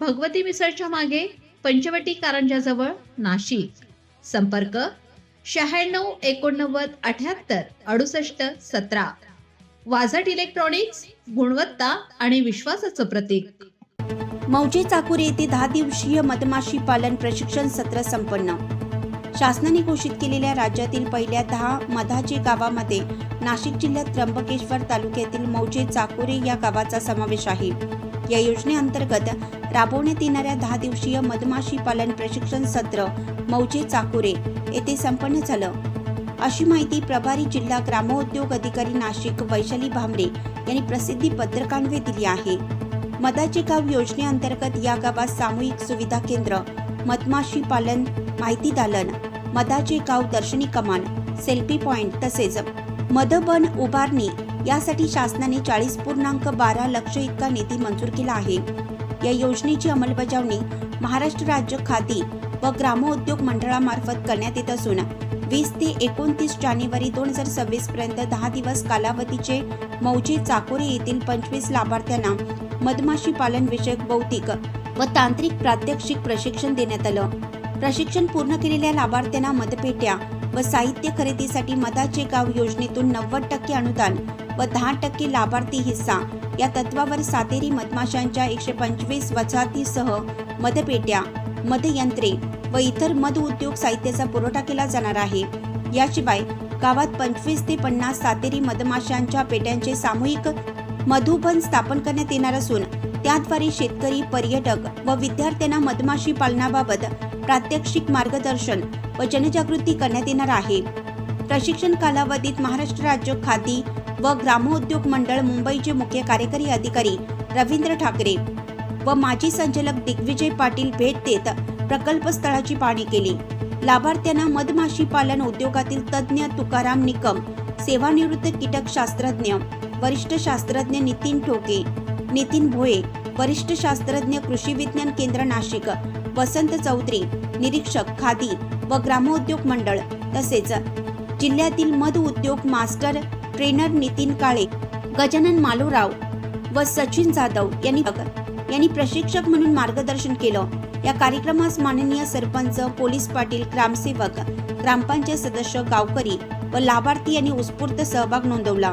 भगवती मिसळच्या मागे पंचवटी कारंजाजवळ नाशिक. संपर्क शहाण्णव एकोणनव्वद अठ्याहत्तर अडुसष्ट सतरा. वाझट इलेक्ट्रॉनिक्स गुणवत्ता आणि विश्वासाचं प्रतीक. मौजे चाकूर येथे दहा दिवसीय मधमाशी पालन प्रशिक्षण सत्र संपन्न. शासनाने घोषित केलेल्या राज्यातील पहिल्या दहा मधाचे गावामध्ये नाशिक जिल्ह्यात त्र्यंबकेश्वर तालुक्यातील मौजे चाकुरे या गावाचा समावेश आहे. या योजनेअंतर्गत राबवण्यात येणाऱ्या दहा दिवसीय मधमाशी पालन प्रशिक्षण सत्र मौजे चाकुरे येथे संपन्न झालं. अशी माहिती प्रभारी जिल्हा ग्रामोद्योग अधिकारी नाशिक वैशाली भामरे यांनी प्रसिद्धी पत्रकांवे दिली आहे. मदाचे गाव योजनेअंतर्गत या गावात सामूहिक सुविधा केंद्र मधमाशी पालन माहिती दालन मदाचे गाव दर्शनी कमान सेल्फी पॉइंट तसेच मधबन उभारणी यासाठी शासनाने चाळीस पूर्णांक बारा लक्ष इतका निधी मंजूर केला आहे. या योजनेची अंमलबजावणी महाराष्ट्र राज्य खादी व ग्रामोद्योग मंडळामार्फत करण्यात येत असून वीस ते एकोणतीस जानेवारी दोन हजार सव्वीस पर्यंत दहा दिवस कालावधीचे मौजे चाकोरे येथील पंचवीस लाभार्थ्यांना मधमाशी पालन विषयक भौतिक व तांत्रिक प्रात्यक्षिक प्रशिक्षण देण्यात आलं. प्रशिक्षण पूर्ण केलेल्या लाभार्थ्यांना मतपेट्या व साहित्य खरेदीसाठी मदाचे गाव योजनेतून नव्वद टक्के अनुदान व दहा टक्के लाभार्थी हिस्सा. या तत्वावर सातेरी मधमाशांच्या एकशे पंचवीस वसाहतीसह मधपेट्या मधयंत्रे व इतर मध उद्योग साहित्याचा पुरवठा केला जाणार आहे. याशिवाय गावात पंचवीस ते पन्नास सातेरी मधमाशांच्या पेट्यांचे सामूहिक मधुबन स्थापन करण्यात येणार असून त्याद्वारे शेतकरी पर्यटक व विद्यार्थ्यांना मधमाशी पालनाबाबत प्रात्यक्षिक मार्गदर्शन व जनजागृती करण्यात येणार आहे. प्रशिक्षण कालावधीत महाराष्ट्र राज्य खादी व ग्रामोद्योग मंडळ मुंबईचे मुख्य कार्यकारी अधिकारी रवींद्र ठाकरे व माजी संचालक दिग्विजय पाटील भेट देत प्रकल्प स्थळाची पाहणी केली. लाभार्थ्यांना मधमाशी पालन उद्योगातील तज्ज्ञ तुकाराम निकम सेवानिवृत्त कीटक शास्त्रज्ञ वरिष्ठ शास्त्रज्ञ नितीन ठोके नितीन भोये वरिष्ठ शास्त्रज्ञ कृषी विज्ञान केंद्र नाशिक. वसंत चौधरी निरीक्षक खादी व ग्रामोद्योग मंडळ. तसेच जिल्ह्यातील मध उद्योग मास्टर ट्रेनर नितीन काळे गजानन मालोराव व सचिन जाधव यांनी यांनी प्रशिक्षक म्हणून मार्गदर्शन केलं. या कार्यक्रमास माननीय सरपंच पोलीस पाटील ग्रामसेवक ग्रामपंचायत सदस्य गावकरी व लाभार्थी यांनी उत्स्फूर्त सहभाग नोंदवला.